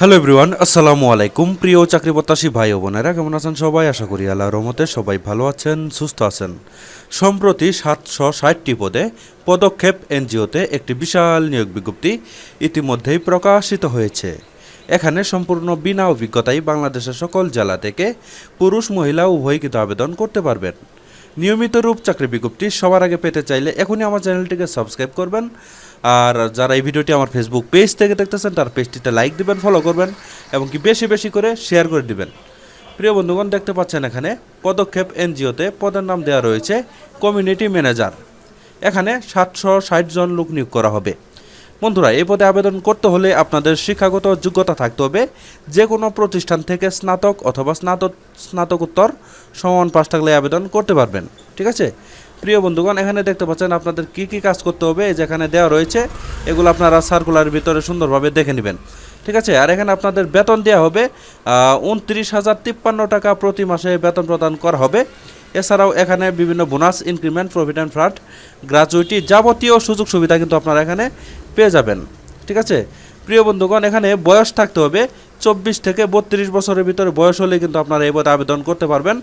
Hello everyone আসসালামু আলাইকুম প্রিয় চাকরি প্রত্যাশী ভাই ও বোনেরা, কেমন আছেন সবাই? আশা করি আল্লাহ রহমতে সবাই ভালো আছেন, সুস্থ আছেন। সম্প্রতি সাতশো ষাটটি পদে পদক্ষেপ এনজিওতে একটি বিশাল নিয়োগ বিজ্ঞপ্তি ইতিমধ্যেই প্রকাশিত হয়েছে। এখানে সম্পূর্ণ বিনা অভিজ্ঞতায় বাংলাদেশের সকল জেলা থেকে পুরুষ, মহিলা উভয় কিন্তু আবেদন করতে পারবেন। নিয়মিত রূপ চাকরি বিজ্ঞপ্তি সবার আগে পেতে চাইলে এখনই আমার চ্যানেলটিকে সাবস্ক্রাইব করবেন। আর যারা এই ভিডিওটি আমার ফেসবুক পেজ থেকে দেখতেছেন, তার পেজটিতে লাইক দিবেন ফলো করবেন এবং কি বেশি বেশি করে শেয়ার করে দিবেন। প্রিয় বন্ধুগণ, দেখতে পাচ্ছেন এখানে পদক্ষেপ এনজিওতে পদের নাম দেওয়া রয়েছে কমিউনিটি ম্যানেজার এখানে সাতশো ষাট জন লোক নিয়োগ করা হবে। বন্ধুরা, এই পদে আবেদন করতে হলে আপনাদের শিক্ষাগত যোগ্যতা থাকতে হবে। যে কোনো প্রতিষ্ঠান থেকে স্নাতক অথবা স্নাতক, স্নাতকোত্তর সমান পাশ থাকলে আবেদন করতে পারবেন। ঠিক আছে? প্রিয় বন্ধুগণ, এখানে দেখতে পাচ্ছেন আপনাদের কি কি কাজ করতে হবে যেখানে দেওয়া রয়েছে, এগুলো আপনারা সার্কুলার ভিতরে সুন্দরভাবে দেখে নেবেন। ঠিক আছে? আর এখানে আপনাদের বেতন দেওয়া হবে উনত্রিশ হাজার তিপ্পান্ন টাকা প্রতি মাসে বেতন প্রদান করা হবে। এছাড়াও এখানে বিভিন্ন bonus increment provident fund gratuity যাবতীয় সুযোগ সুবিধা কিন্তু আপনারা এখানে পেয়ে যাবেন, ঠিক আছে? প্রিয় বন্ধুগণ, এখানে বয়স থাকতে হবে চব্বিশ থেকে বত্রিশ বছরের ভিতরে বয়স হলে কিন্তু আপনারা এই পদে আবেদন করতে পারবেন।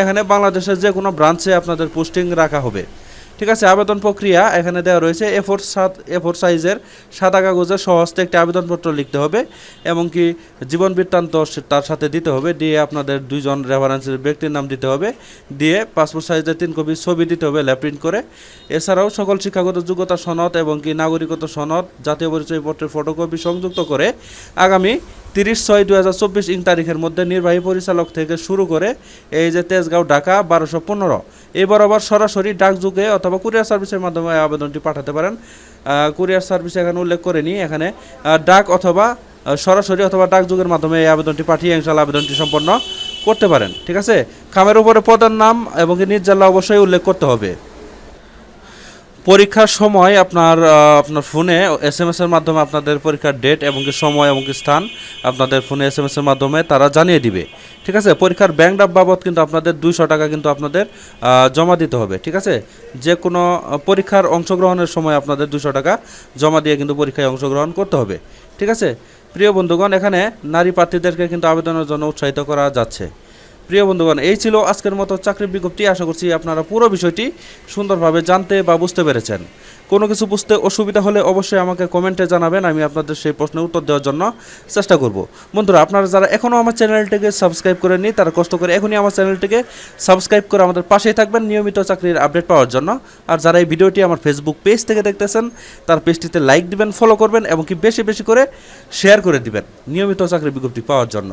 এখানে বাংলাদেশের যে কোনো ব্রাঞ্চে আপনাদের পোস্টিং রাখা হবে। ঠিক আছে, আবেদন প্রক্রিয়া এখানে দেওয়া রয়েছে। এ ফোর সাত এ ফোর সাইজের সাদা কাগজের সহস্তে একটি আবেদনপত্র লিখতে হবে এবং কি জীবন বৃত্তান্ত তার সাথে দিতে হবে। দিয়ে আপনাদের দুইজন রেফারেন্সের ব্যক্তির নাম দিতে হবে। দিয়ে পাসপোর্ট সাইজের তিন কপি ছবি দিতে হবে ল্যাব প্রিন্ট করে। এছাড়াও সকল শিক্ষাগত যোগ্যতা সনদ এবং কি নাগরিকত্ব সনদ, জাতীয় পরিচয়পত্রের ফটোকপি সংযুক্ত করে আগামী তিরিশ ছয় দু হাজার চব্বিশ ইং তারিখের মধ্যে নির্বাহী পরিচালক থেকে শুরু করে এই যে তেজগাঁও, ঢাকা বারোশো পনেরো। এই বরাবর সরাসরি ডাকযুগে অথবা কুরিয়ার সার্ভিসের মাধ্যমে আবেদনটি পাঠাতে পারেন। কুরিয়ার সার্ভিস এখানে উল্লেখ করে নিই এখানে ডাক অথবা সরাসরি অথবা ডাকযুগের মাধ্যমে এই আবেদনটি পাঠিয়ে ইনশাল্লাহ আবেদনটি সম্পন্ন করতে পারেন। ঠিক আছে? খামের উপরে পদের নাম এবং নিজ অবশ্যই উল্লেখ করতে হবে। পরীক্ষার সময় আপনার আপনার ফোনে এস এম এর মাধ্যমে আপনাদের পরীক্ষার ডেট এবং কি সময় এবং কি স্থান আপনাদের ফোনে এস এম এর মাধ্যমে তারা জানিয়ে দিবে। ঠিক আছে? পরীক্ষার ব্যাংক ড্রাফট বাবদ কিন্তু আপনাদের দুইশো টাকা কিন্তু আপনাদের জমা দিতে হবে। ঠিক আছে? যে কোনো পরীক্ষার অংশগ্রহণের সময় আপনাদের দুশো টাকা জমা দিয়ে কিন্তু পরীক্ষায় অংশগ্রহণ করতে হবে। ঠিক আছে? প্রিয় বন্ধুগণ, এখানে নারী প্রার্থীদেরকে কিন্তু আবেদনের জন্য উৎসাহিত করা যাচ্ছে। প্রিয় বন্ধুগণ, এই ছিল আজকের মতো চাকরির বিজ্ঞপ্তি। আশা করছি আপনারা পুরো বিষয়টি সুন্দরভাবে জানতে বা বুঝতে পেরেছেন। কোনো কিছু বুঝতে অসুবিধা হলে অবশ্যই আমাকে কমেন্টে জানাবেন, আমি আপনাদের সেই প্রশ্নের উত্তর দেওয়ার জন্য চেষ্টা করব। বন্ধুরা, আপনারা যারা এখনও আমার চ্যানেলটিকে সাবস্ক্রাইব করেননি, তারা কষ্ট করে এখনই আমার চ্যানেলটিকে সাবস্ক্রাইব করে আমাদের পাশেই থাকবেন নিয়মিত চাকরির আপডেট পাওয়ার জন্য। আর যারা এই ভিডিওটি আমার ফেসবুক পেজ থেকে দেখতেছেন, তার পেজটিতে লাইক দিবেন ফলো করবেন এবং কি বেশি বেশি করে শেয়ার করে দিবেন নিয়মিত চাকরির বিজ্ঞপ্তি পাওয়ার জন্য।